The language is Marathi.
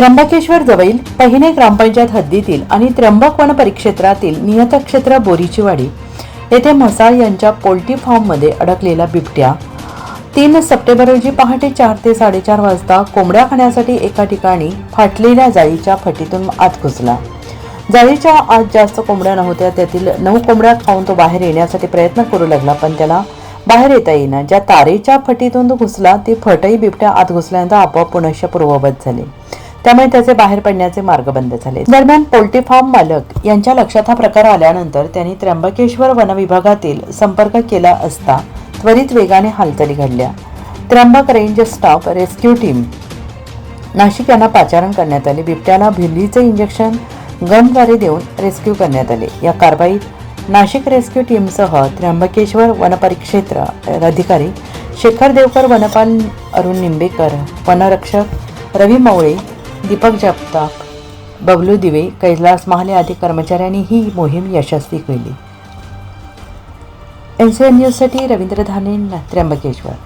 त्र्यंबकेश्वर जवळील पहिने ग्रामपंचायत हद्दीतील आणि त्र्यंबक वन परिक्षेत्रातील नियतक्षेत्र बोरीचीवाडी येथे म्हसाळ यांच्या पोल्ट्री फार्ममध्ये अडकलेल्या बिबट्या. तीन सप्टेंबर रोजी पहाटे चार ते साडेचार वाजता कोंबड्या खाण्यासाठी एका ठिकाणी फाटलेल्या जाळीच्या फटीतून आत घुसला. जाळीच्या आत जास्त कोंबड्या नव्हत्या त्यातील नऊ कोंबड्या खाऊन तो बाहेर येण्यासाठी प्रयत्न करू लागला पण त्याला बाहेर येता येईना. ज्या तारेच्या फटीतून तो घुसला ती फटही बिबट्या आत घुसल्यानंतर आपोआप पुनश्च पूर्ववत झाले. त्यामुळे त्याचे बाहेर पडण्याचे मार्ग बंद झाले. दरम्यान पोल्ट्री फार्म मालक यांच्या लक्षात हा प्रकार आल्यानंतर त्यांनी त्र्यंबकेश्वर वन विभागातील संपर्क केला असता त्वरित वेगाने हालचाली घडल्या. Trimbak range staff rescue team Nashik यांना पाचारण करण्यात आले. बिबट्याला भिल्लीचे इंजेक्शन गनद्वारे देऊन रेस्क्यू करण्यात आले. या कारवाईत नाशिक रेस्क्यू टीमसह त्र्यंबकेश्वर वनपरिक्षेत्र अधिकारी शेखर देवकर वनपाल अरुण निंबेकर वनरक्षक रवी मवळे दीपक जगताप बबलू दिवे कैलास महाले आदी कर्मचाऱ्यांनी ही मोहीम यशस्वी केली. एन सी एन न्यूजसाठी रवींद्र धाने त्र्यंबकेश्वर.